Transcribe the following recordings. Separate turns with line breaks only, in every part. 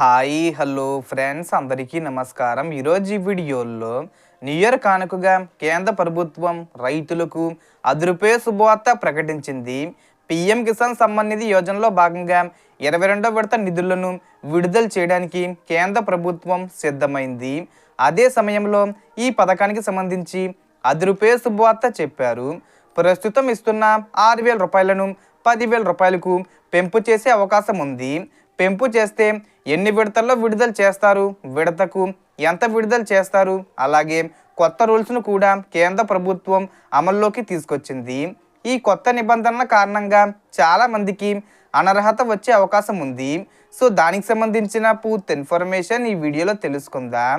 Hi hello friends అందరికీ నమస్కారం. ఈరోజు ఈ వీడియోలో న్యూ ఇయర్ కానుకగా కేంద్ర ప్రభుత్వం రైతులకు అదురుపే శుభవార్త ప్రకటించింది. పిఎం కిసాన్ సమ్మాన్ నిధి యోజనలో భాగంగా ఇరవై రెండో విడత నిధులను విడుదల చేయడానికి కేంద్ర ప్రభుత్వం సిద్ధమైంది. అదే సమయంలో ఈ పథకానికి సంబంధించి అదురుపే శుభవార్త చెప్పారు. ప్రస్తుతం ఇస్తున్న ఆరు వేల రూపాయలను పదివేల రూపాయలకు పెంపు చేసే అవకాశం ఉంది. పెంపు చేస్తే ఎన్ని విడతల్లో విడుదల చేస్తారు? విడతకు ఎంత విడుదల చేస్తారు? అలాగే కొత్త రూల్స్ను కూడా కేంద్ర ప్రభుత్వం అమల్లోకి తీసుకొచ్చింది. ఈ కొత్త నిబంధనల కారణంగా చాలామందికి అనర్హత వచ్చే అవకాశం ఉంది. సో దానికి సంబంధించిన పూర్తి ఇన్ఫర్మేషన్ ఈ వీడియోలో తెలుసుకుందాం.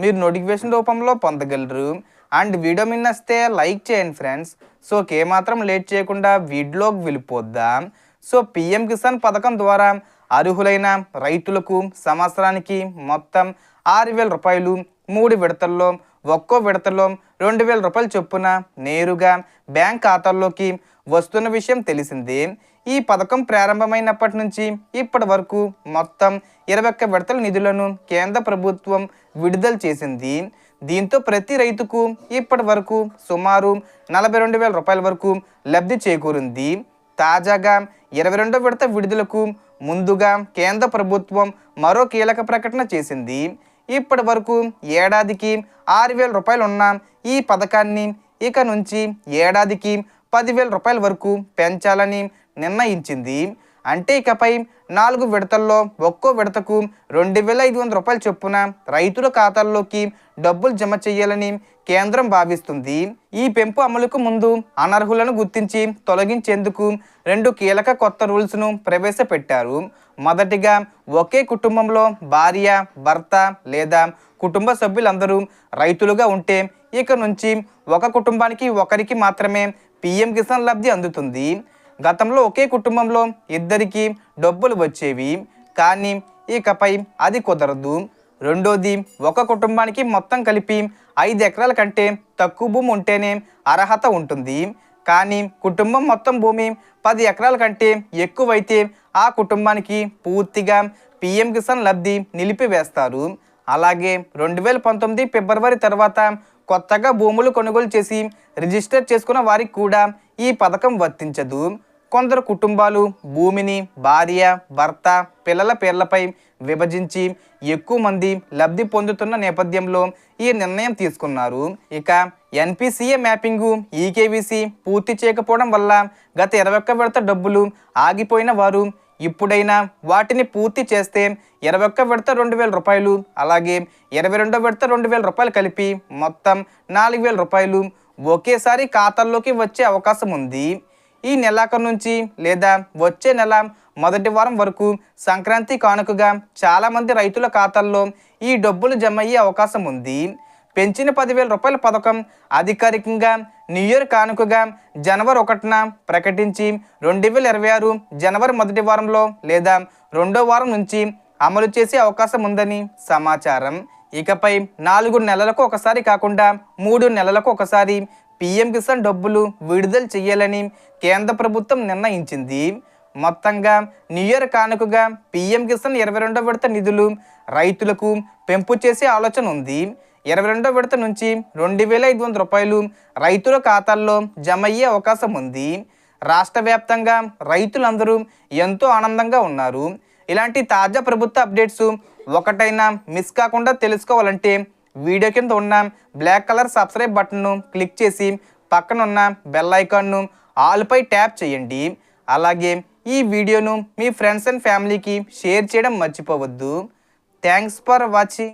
మీరు నోటిఫికేషన్ రూపంలో పొందగలరు. అండ్ వీడియో మిన్నస్తే లైక్ చేయండి ఫ్రెండ్స్. సో ఏమాత్రం లేట్ చేయకుండా వీడియోకి వెళ్ళిపోద్దాం. సో పిఎం కిసాన్ పథకం ద్వారా అర్హులైన రైతులకు సంవత్సరానికి మొత్తం ఆరు వేల రూపాయలు మూడు విడతల్లో ఒక్కో విడతలో రెండు వేల రూపాయల చొప్పున నేరుగా బ్యాంక్ ఖాతాల్లోకి వస్తున్న విషయం తెలిసిందే. ఈ పథకం ప్రారంభమైనప్పటి నుంచి ఇప్పటి వరకు మొత్తం ఇరవై ఒక్క విడతల నిధులను కేంద్ర ప్రభుత్వం విడుదల చేసింది. దీంతో ప్రతి రైతుకు ఇప్పటి వరకు సుమారు నలభై రెండు వేల రూపాయల వరకు లబ్ధి చేకూరింది. తాజాగా ఇరవై రెండో విడత విడుదలకు ముందుగా కేంద్ర ప్రభుత్వం మరో కీలక ప్రకటన చేసింది. ఇప్పటి వరకు ఏడాదికి ఆరు వేల రూపాయలు ఉన్న ఈ పథకాన్ని ఇక నుంచి ఏడాదికి పదివేల రూపాయల వరకు పెంచాలని నిర్ణయించింది. అంటే ఇకపై నాలుగు విడతల్లో ఒక్కో విడతకు రెండు వేల ఐదు వందల రూపాయల చొప్పున రైతుల ఖాతాల్లోకి డబ్బులు జమ చేయాలని కేంద్రం భావిస్తుంది. ఈ పెంపు అమలుకు ముందు అనర్హులను గుర్తించి తొలగించేందుకు రెండు కీలక కొత్త రూల్స్ను ప్రవేశపెట్టారు. మొదటిగా ఒకే కుటుంబంలో భార్య భర్త లేదా కుటుంబ సభ్యులందరూ రైతులుగా ఉంటే ఇక నుంచి ఒక కుటుంబానికి ఒకరికి మాత్రమే పిఎం కిసాన్ లబ్ధి అందుతుంది. గతంలో ఒకే కుటుంబంలో ఇద్దరికి డబ్బులు వచ్చేవి. కానీ ఇకపై అది కుదరదు. రెండోది ఒక కుటుంబానికి మొత్తం కలిపి ఐదు ఎకరాల కంటే తక్కువ భూమి ఉంటేనే అర్హత ఉంటుంది. కానీ కుటుంబం మొత్తం భూమి పది ఎకరాల కంటే ఎక్కువైతే ఆ కుటుంబానికి పూర్తిగా పిఎం కిసాన్ లబ్ధి నిలిపివేస్తారు. అలాగే రెండు వేల పంతొమ్మిది ఫిబ్రవరి తర్వాత కొత్తగా భూములు కొనుగోలు చేసి రిజిస్టర్ చేసుకున్న వారికి కూడా ఈ పథకం వర్తించదు. కొందరు కుటుంబాలు భూమిని భార్య భర్త పిల్లల పేర్లపై విభజించి ఎక్కువ మంది లబ్ధి పొందుతున్న నేపథ్యంలో ఈ నిర్ణయం తీసుకున్నారు. ఇక ఎన్పిసిఏ మ్యాపింగు ఈకేవీసీ పూర్తి చేయకపోవడం వల్ల గత ఇరవై ఒక్క విడత డబ్బులు ఆగిపోయిన వారు ఇప్పుడైనా వాటిని పూర్తి చేస్తే ఇరవై ఒక్క విడత రెండు వేల రూపాయలు అలాగే ఇరవై రెండో విడత రెండు వేల రూపాయలు కలిపి మొత్తం నాలుగు వేల రూపాయలు ఒకేసారి ఖాతాల్లోకి వచ్చే అవకాశం ఉంది. ఈ నెలాఖరు నుంచి లేదా వచ్చే నెల మొదటి వారం వరకు సంక్రాంతి కానుకగా చాలామంది రైతుల ఖాతాల్లో ఈ డబ్బులు జమ అయ్యే అవకాశం ఉంది. పెంచిన పదివేల రూపాయల పథకం అధికారికంగా న్యూ ఇయర్ కానుకగా జనవరి ఒకటిన ప్రకటించి రెండు వేల ఇరవై ఆరు జనవరి మొదటి వారంలో లేదా రెండో వారం నుంచి అమలు చేసే అవకాశం ఉందని సమాచారం. ఇకపై నాలుగు నెలలకు ఒకసారి కాకుండా మూడు నెలలకు ఒకసారి పిఎం కిసాన్ డబ్బులు విడుదల చేయాలని కేంద్ర ప్రభుత్వం నిర్ణయించింది. మొత్తంగా న్యూ ఇయర్ కానుకగా పిఎం కిసాన్ ఇరవై రెండో విడత నిధులు రైతులకు పెంపు చేసే ఆలోచన ఉంది. ఇరవై రెండో విడత నుంచి రెండు వేల ఐదు వందల రూపాయలు రైతుల ఖాతాల్లో జమ అయ్యే అవకాశం ఉంది. రాష్ట్ర వ్యాప్తంగా రైతులందరూ ఎంతో ఆనందంగా ఉన్నారు. ఇలాంటి తాజా ప్రభుత్వ అప్డేట్స్ ఒకటైనా మిస్ కాకుండా తెలుసుకోవాలంటే వీడియో కింద ఉన్న బ్లాక్ కలర్ సబ్స్క్రైబ్ బటన్ను క్లిక్ చేసి పక్కన ఉన్న బెల్ ఐకాన్ను ఆల్పై ట్యాప్ చేయండి. అలాగే ఈ వీడియోను మీ ఫ్రెండ్స్ అండ్ ఫ్యామిలీకి షేర్ చేయడం మర్చిపోవద్దు. Thanks for watching.